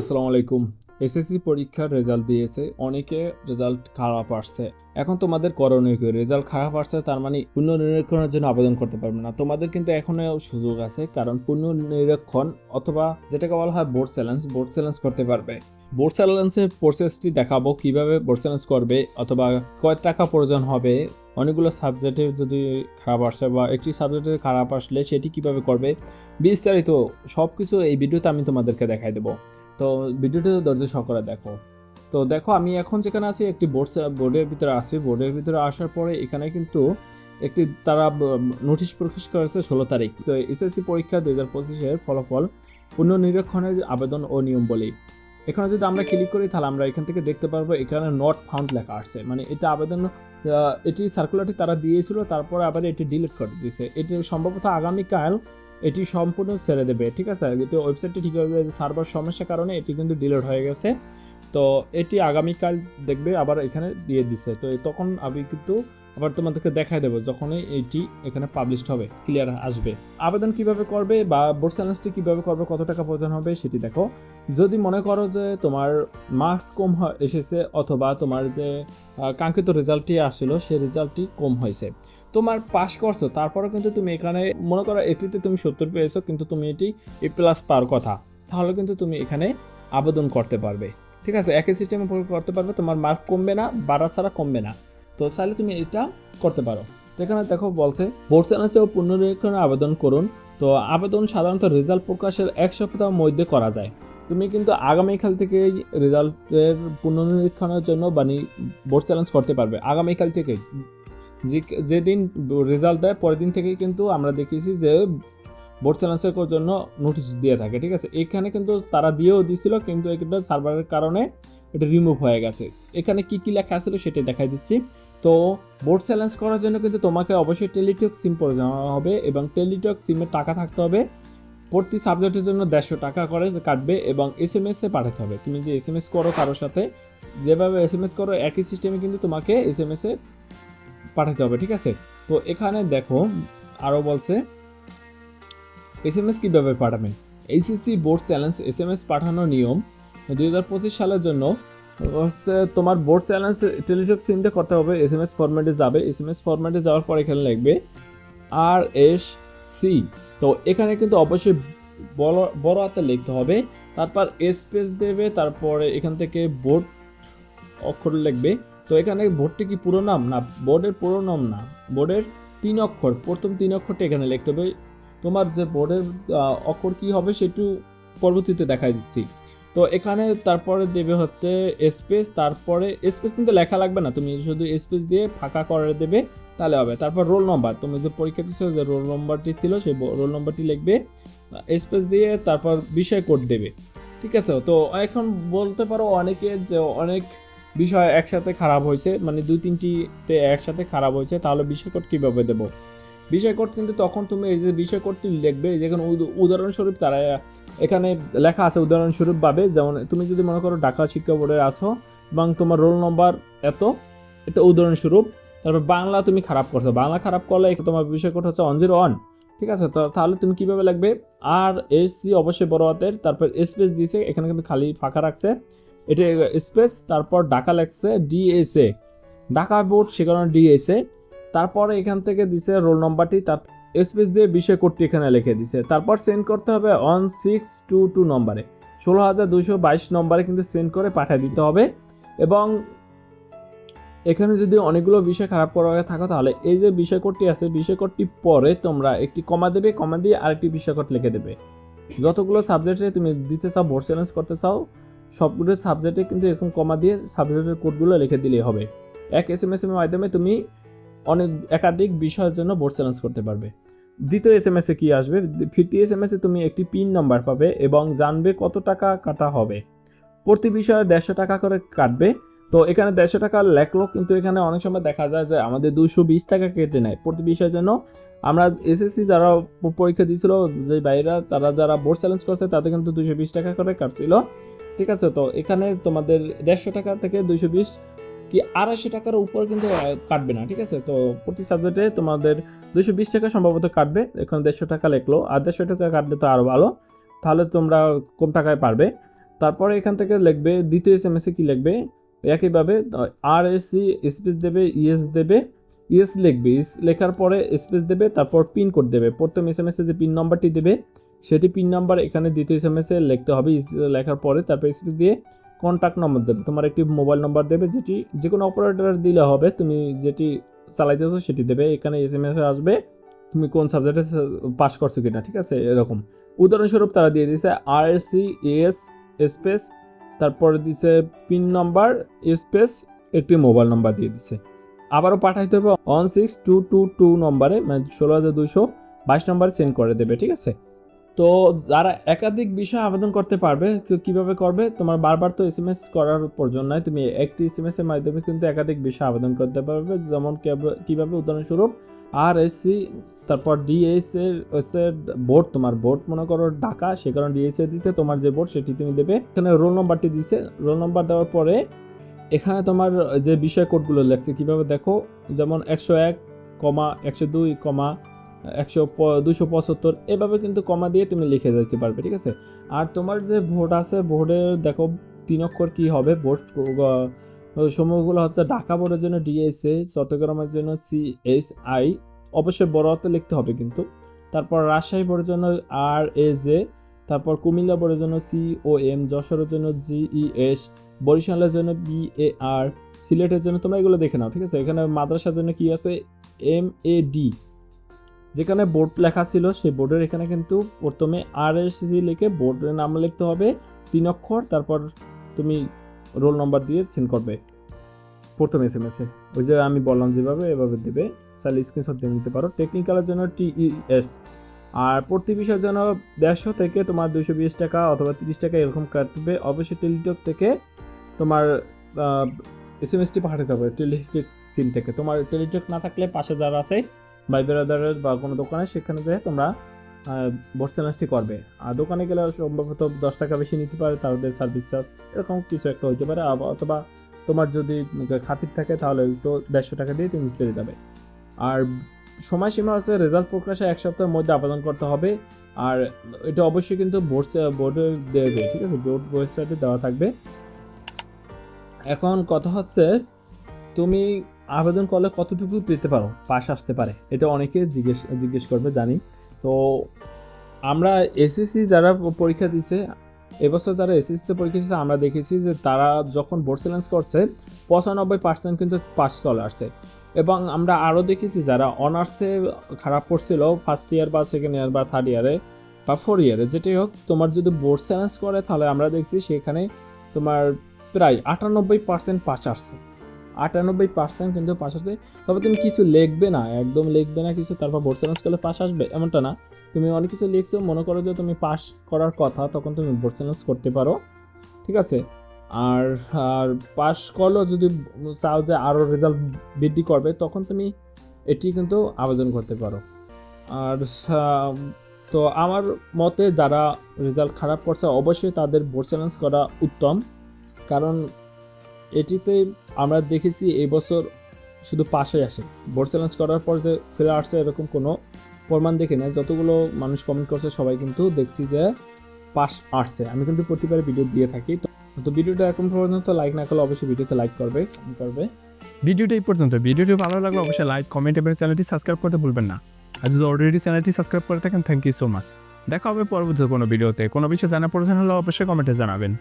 আসসালামু আলাইকুম। এসএসসি পরীক্ষার রেজাল্ট দিয়েছে, অনেকে রেজাল্ট খারাপ আসছে। এখন তোমাদের করণীয় কি? রেজাল্ট খারাপ আসছে, তার মানে পুনর্নিরীক্ষণের জন্য আবেদন করতে পারবে না। তোমাদের কিন্তু এখনও সুযোগ আছে, কারণ পুনর্নিরীক্ষণ অথবা যেটাকে বলা হয় বোর্ড চ্যালেঞ্জ বোর্ড চ্যালেঞ্জ করতে পারবে। বোর্ড চ্যালেঞ্জের প্রসেসটি দেখাবো, কীভাবে বোর্ড চ্যালেঞ্জ করবে অথবা কয় টাকা প্রয়োজন হবে। অনেকগুলো সাবজেক্টে যদি খারাপ আসে বা একটি সাবজেক্টে খারাপ আসলে সেটি কীভাবে করবে, বিস্তারিত সব কিছু এই ভিডিওতে আমি তোমাদেরকে দেখাই দেবো। তো ভিডিওটা ধৈর্য সহকারে দেখো। তো দেখো, আমি এখন যেখানে আছি, একটি বোর্ড বোর্ডের ভিতরে আছি। বোর্ডের ভিতরে আসার পরে এখানে কিন্তু একটি তারা নোটিশ প্রকাশ করেছে ষোলো তারিখ। তো এসএসসি পরীক্ষা দুই হাজার পঁচিশের ফলাফল পুনর্নিরীক্ষণের আবেদন ও নিয়ম বলি। এখানে যদি আমরা ক্লিক করি, তাহলে আমরা এখান থেকে দেখতে পারব, এখানে নট ফাউন্ড লেখা আসছে মানে এটা আবেদন এটি সার্কুলারটি তারা দিয়েছিল, তারপরে আবার এটি ডিলিট করে দিয়েছে। এটি সম্ভবত আগামীকাল এটি সম্পূর্ণ ছেড়ে দেবে, ঠিক আছে? এটি ওয়েবসাইটটি ঠিকভাবে সার্ভার সমস্যার কারণে এটি কিন্তু ডিলিট হয়ে গেছে। তো এটি আগামীকাল দেখবে, আবার এখানে দিয়ে দিছে। তো তখন আমি কিন্তু আবার তোমাদেরকে দেখাই দেবো যখনই এটি এখানে পাবলিশড হবে ক্লিয়ার আসবে। আবেদন কীভাবে করবে বা বোর্ড চ্যালেঞ্জটি কীভাবে করবে, কত টাকা প্রয়োজন হবে সেটি দেখো। যদি মনে করো যে তোমার মার্কস কম এসেছে অথবা তোমার যে কাঙ্ক্ষিত রেজাল্টটি আসছিল সেই রেজাল্টটি কম হয়েছে। তোমার পাস করছ তারপরে কিন্তু তুমি এখানে, মনে করো এটিতে তুমি সত্তর পেয়েছ, কিন্তু তুমি এটি এ প্লাস পার কথা। তাহলে কিন্তু তুমি এখানে আবেদন করতে পারবে। ঠিক আছে, একই সিস্টেমে করতে পারবে, তোমার মার্ক কমবে না, বাড়া ছাড়া কমবে না। তো চাইলে তুমি এটা করতে পারো। তো এখানে দেখো বলছে বোর্ড চ্যালেঞ্জেও পুনরীক্ষণে আবেদন করুন। তো আবেদন সাধারণত রেজাল্ট প্রকাশের এক সপ্তাহের মধ্যে করা যায়। তুমি কিন্তু আগামীকাল থেকে রেজাল্টের পুনরীক্ষণের জন্য মানে বোর্ড চ্যালেঞ্জ করতে পারবে আগামীকাল থেকে যে যেদিন রেজাল্ট দেয়, পরের দিন থেকেই কিন্তু আমরা দেখেছি যে বোর্ড চ্যালেঞ্জের জন্য নোটিশ দিয়ে থাকে, ঠিক আছে? এখানে কিন্তু তারা দিয়েও দিছিল, কিন্তু এটা সার্ভারের কারণে এটা রিমুভ হয়ে গেছে। এখানে কি কি লেখা আছে সেটা দেখাই দিচ্ছি। তো বোর্ড চ্যালেঞ্জ করার জন্য কিন্তু তোমাকে অবশ্যই টেলিটক সিম প্রয়োজন হবে এবং টেলিটক সিমের টাকা থাকতে হবে। প্রতি সাবজেক্টের জন্য দেড়শো টাকা করে কাটবে এবং এস এম এ পাঠাতে হবে। তুমি যে এস এম এস করো কারোর সাথে, যেভাবে এস এম এস করো, একই সিস্টেমে কিন্তু তোমাকে এস এম এস পাঠাতে হবে, ঠিক আছে? তো এখানে দেখো আরও বলছে এস এম এস কীভাবে পাঠাবেন? HSC board challenge S M S পাঠানোর নিয়ম দুই হাজার পঁচিশ সালের জন্য, হচ্ছে তোমার বোর্ড চ্যালেঞ্জ টেলিটক সিমতে করতে হবে এস এম এস ফরম্যাটে যাবে এস এম এস ফরম্যাটে যাওয়ার পর এখানে লিখবে আর এস সি তো এখানে কিন্তু অবশ্যই বড় বড় হাতে লিখতে হবে, তারপর স্পেস দেবে, তারপরে এখান থেকে বোর্ড অক্ষর লিখবে তো এখানে বোর্ডটি কি পুরো নাম? না, বোর্ডের পুরো নাম না। বোর্ডের তিন অক্ষর, প্রথম তিন অক্ষরটি এখানে লিখতে হবে। তোমার যে বোর্ডের অক্ষর কি হবে সেটু পরবর্তীতে দেখাই দিচ্ছি। তো এখানে তারপরে দেবে হচ্ছে স্পেস, তারপরে স্পেস কিন্তু লেখা লাগবে না। তুমি শুধু স্পেস দিয়ে ফাঁকা করে দেবে, তাহলে হবে। তারপর রোল নম্বর, তুমি যে পরীক্ষাটি ছিল যে রোল নম্বরটি ছিল, সেই রোল নম্বরটি লিখবে স্পেস দিয়ে তারপর বিষয় কোড দেবে। ঠিক আছে? তো এখন বলতে পারো অনেকে যে অনেক বিষয় একসাথে খারাপ হয়েছে মানে দুই তিনটিতে একসাথে খারাপ হয়েছে, তাহলে বিষয় কোড কীভাবে দেবো? বিষয় কোড কিন্তু তখন তুমি এই যে বিষয় কোডটি লিখবে যেখানে উদ- উদাহরণস্বরূপ তারা, এখানে লেখা আছে উদাহরণস্বরূপভাবে যেমন তুমি যদি মনে করো ঢাকা শিক্ষা বোর্ডের আসো এবং তোমার রোল নম্বর এত, এটা উদাহরণস্বরূপ, তারপর বাংলা তুমি খারাপ করছ, বাংলা খারাপ করলে তোমার বিষয় কোড হচ্ছে অন জিরো অন ঠিক আছে? তো, তাহলে তুমি কীভাবে লিখবে আর এস সি অবশ্যই বড় হাতের, তারপর স্পেস দিয়েছে, এখানে কিন্তু খালি ফাঁকা রাখছে এটা স্পেস তারপর ঢাকা লেখছে ডিএসএ ঢাকা বোর্ড সে কারণে ডিএসএ তারপরে এখান থেকে দিছে রোল নম্বরটি তার স্পেস দিয়ে বিষয় কোডটি এখানে লিখে দিছে। তারপর সেন্ড করতে হবে ওয়ান সিক্স টু টু নম্বরে ষোলো হাজার দুশো বাইশ নম্বরে কিন্তু সেন্ড করে পাঠিয়ে দিতে হবে। এবং এখানে যদি অনেকগুলো বিষয় খারাপ করা থাকো, তাহলে এই যে বিষয় কোডটি আছে, বিষয় কোডটি পরে তোমরা একটি কমা দেবে কমা দিয়ে আরেকটি বিষয় কোড লিখে দেবে। যতগুলো সাবজেক্টে তুমি দিতে চাও বোর্ড চ্যালেঞ্জ করতে চাও সবগুলো সাবজেক্টে কিন্তু এরকম কমা দিয়ে সাবজেক্টের কোডগুলো লিখে দিলেই হবে। এক এস এম এস এর মাধ্যমে তুমি অনেক একাধিক বিষয়ের জন্য বোর্ড চ্যালেঞ্জ করতে পারবে। দ্বিতীয় এস এম এস কি আসবে? তৃতীয় এস এম এস তুমি একটি পিন নাম্বার পাবে এবং জানবে কত টাকা কাটা হবে। প্রতি বিষয়ে দেড়শো টাকা করে কাটবে। তো এখানে দেড়শো টাকা লেখলো কিন্তু এখানে অনেক সময় দেখা যায় যে আমাদের দুশো বিশ টাকা কেটে নেয় প্রতি বিষয়ের জন্য। আমরা এসএসসি যারা পরীক্ষা দিয়েছিল, যে বাইরা তারা যারা বোর্ড চ্যালেঞ্জ করছে, তাদের কিন্তু দুশো বিশ টাকা করে কাটছিল। ঠিক আছে? তো এখানে তোমাদের দেড়শো টাকা থেকে দুশো বিশ কি আড়াইশো টাকার উপর কিন্তু কাটবে না, ঠিক আছে? তো প্রতি সাবজেক্টে তোমাদের দুশো বিশ টাকা সম্ভবত কাটবে। এখন দেড়শো টাকা লেখলো। আর দেড়শো টাকা কাটলে তো আরও ভালো। তাহলে তোমরা কম টাকায় পারবে। তারপরে এখান থেকে লিখবে, দ্বিতীয় এস এম এসে কী লিখবে? একইভাবে আর এস স্পেস দেবে ইএস দেবে ইএস লিখবে। ইস লেখার পরে স্পেস দেবে, তারপর পিন কোড দেবে। প্রথম এস এম এসে যে পিন নম্বরটি দেবে সেটি পিন নাম্বার এখানে দ্বিতীয় এস এম এসে লিখতে হবে। লেখার পরে তারপর স্পেস দিয়ে কন্ট্যাক্ট নম্বর দেবে। তোমার একটি মোবাইল নম্বর দেবে, যেটি যে কোনো অপারেটর দিলে হবে। তুমি যেটি চালাইতেছো সেটি দেবে। এখানে এস এম এস আসবে, তুমি কোন সাবজেক্টে পাস করছ কিনা, ঠিক আছে? এরকম। উদাহরণস্বরূপ তারা দিয়ে দিছে আর সি এস স্পেস তারপরে দিছে পিন নাম্বার স্পেস একটি মোবাইল নাম্বার দিয়ে দিছে। আবারও পাঠাইতে হবে one six two two two নম্বরে মানে ষোলো হাজার দুশো বাইশ নম্বরে সেন্ড করে দেবে, ঠিক আছে? তো যারা একাধিক বিষয় আবেদন করতে পারবে, তো কীভাবে করবে? তোমার বারবার তো এস এম এস করার প্রয়োজন নয় তুমি একটি এস এম এর মাধ্যমে কিন্তু একাধিক বিষয় আবেদন করতে পারবে, যেমন কিভাবে- কীভাবে উদাহরণস্বরূপ আর এস সি তারপর ডিএস এর হচ্ছে বোর্ড তোমার বোর্ড মনে করো ঢাকা, সে কারণে ডিএস এ দিছে, তোমার যে বোর্ড সেটি তুমি দেবে। এখানে রোল নম্বরটি দিছে রোল নম্বর দেওয়ার পরে এখানে তোমার যে বিষয় কোডগুলো লেখছে, কীভাবে দেখো? যেমন একশো এক, কমা, একশো দুই, কমা একশো দুশো পঁচাত্তর, এভাবে কিন্তু কমা দিয়ে তুমি লিখে যেতে পারবে, ঠিক আছে? আর তোমার যে ভোট আছে ভোটের দেখো তিন অক্ষর কি হবে? ভোট সমূহগুলো হচ্ছে ঢাকা বোর্ডের জন্য ডিএসএ চট্টগ্রামের জন্য সিএস আই অবশ্যই বড় হাতে লিখতে হবে কিন্তু। তারপর রাজশাহী বোর্ডের জন্য আর এ জে তারপর কুমিল্লা বোর্ডের জন্য সি ও এম যশোরের জন্য জিই এস বরিশালের জন্য বি এ আর সিলেটের জন্য তোমরা এগুলো দেখে নাও, ঠিক আছে? এখানে মাদ্রাসার জন্য কি আছে? এম এ ডি যেখানে বোর্ড লেখা ছিল, সেই বোর্ডের এখানে কিন্তু প্রথমে আর এস সি লিখে বোর্ডের নাম লিখতে হবে, তিন অক্ষর, তারপর তুমি রোল নম্বর দিয়ে সেন্ড করবে। প্রথম এস এম এসে ওই যে আমি বললাম যেভাবে, এভাবে দেবে। চাইলে স্ক্রিনশট দিয়ে নিতে পারো। টেকনিক্যালের জন্য টিইএস আর প্রতি বিষয়ের জন্য দেড়শো থেকে তোমার দুশো বিশ টাকা অথবা তিরিশ টাকা এরকম কাটবে, অবশ্যই টেলিটক থেকে তোমার এস এম এসটি পাঠাতে হবে টেলিটক সিম থেকে। তোমার টেলিটক না থাকলে পাশে যারা আছে ভাই বেড়াদারের বা কোনো দোকানে, সেখানে যেয়ে তোমরা চ্যালেঞ্জটি করবে। আর দোকানে গেলে সম্ভবত দশ টাকা বেশি নিতে পারে তাদের সার্ভিস চার্জ এরকম কিছু একটা হইতে পারে। অথবা তোমার যদি খাতির থাকে, তাহলে তো দেড়শো টাকা দিয়ে তুমি পেয়ে যাবে। আর সময়সীমা আছে রেজাল্ট প্রকাশে এক সপ্তাহের মধ্যে আবেদন করতে হবে। আর এটা অবশ্যই কিন্তু বোর্ড বোর্ডে দেবে, ঠিক আছে? বোর্ড ওয়েবসাইটে দেওয়া থাকবে। এখন কথা হচ্ছে, তুমি আবেদন করলে কতটুকু পেতে পারো? পাশ আসতে পারে। এটা অনেকে জিজ্ঞেস জিজ্ঞেস করবে, জানি। তো আমরা এসএসসি যারা পরীক্ষা দিছে, এবছর যারা এসএসসিতে পরীক্ষা দিচ্ছে আমরা দেখেছি যে তারা যখন বোর্ড চ্যালেঞ্জ করছে, পঁচানব্বই পার্সেন্ট কিন্তু পাস চলে আসছে। এবং আমরা আরও দেখেছি যারা অনার্সে খারাপ পড়ছিল ফার্স্ট ইয়ার বা সেকেন্ড ইয়ার বা থার্ড ইয়ারে বা ফোর ইয়ারে যেটাই হোক, তোমার যদি বোর্ড চ্যালেঞ্জ করে, তাহলে আমরা দেখছি সেখানে তোমার প্রায় আটানব্বই পার্সেন্ট পাস আসছে। আটানব্বই পার্সেন্ট কিন্তু পাশ আসবে। তবে তুমি কিছু লিখবে না, একদম লিখবে না কিছু, তারপর বোর্ড করলে পাস আসবে, এমনটা না। তুমি অনেক কিছু লিখছো, মনে করো যে তুমি পাস করার কথা, তখন তুমি বোর্ড করতে পারো। ঠিক আছে? আর আর পাস করলেও যদি চাও যে আরও রেজাল্ট বৃদ্ধি করবে, তখন তুমি এটি কিন্তু আবেদন করতে পারো। আর তো আমার মতে যারা রেজাল্ট খারাপ করছে, অবশ্যই তাদের বোর্ড চ্যালেঞ্জ করা উত্তম। কারণ এটিতে আমরা দেখেছি এই বছর শুধু পাশে আসে। বোর্ড চ্যালেঞ্জ করার পর যে ফিরে আসছে এরকম কোনো প্রমাণ দেখি না যতগুলো মানুষ কমেন্ট করছে, সবাই কিন্তু দেখছি যে পাস আসছে। আমি কিন্তু প্রতিবার ভিডিও দিয়ে থাকি। তো ভিডিওটা এখন পর্যন্ত লাইক না করলে অবশ্যই ভিডিওতে লাইক করবে করবে। ভিডিওটা এই পর্যন্ত। ভিডিওটি ভালো লাগলে অবশ্যই লাইক কমেন্ট এবং চ্যানেলটি সাবস্ক্রাইব করতে ভুলবেন না। আর যদি অলরেডি চ্যানেলটি সাবস্ক্রাইব করে থাকেন থ্যাংক ইউ সো মাচ দেখা হবে পরবর্তী কোনো ভিডিওতে কোনো বিষয় জানার প্রয়োজন হলে অবশ্যই কমেন্টে জানাবেন।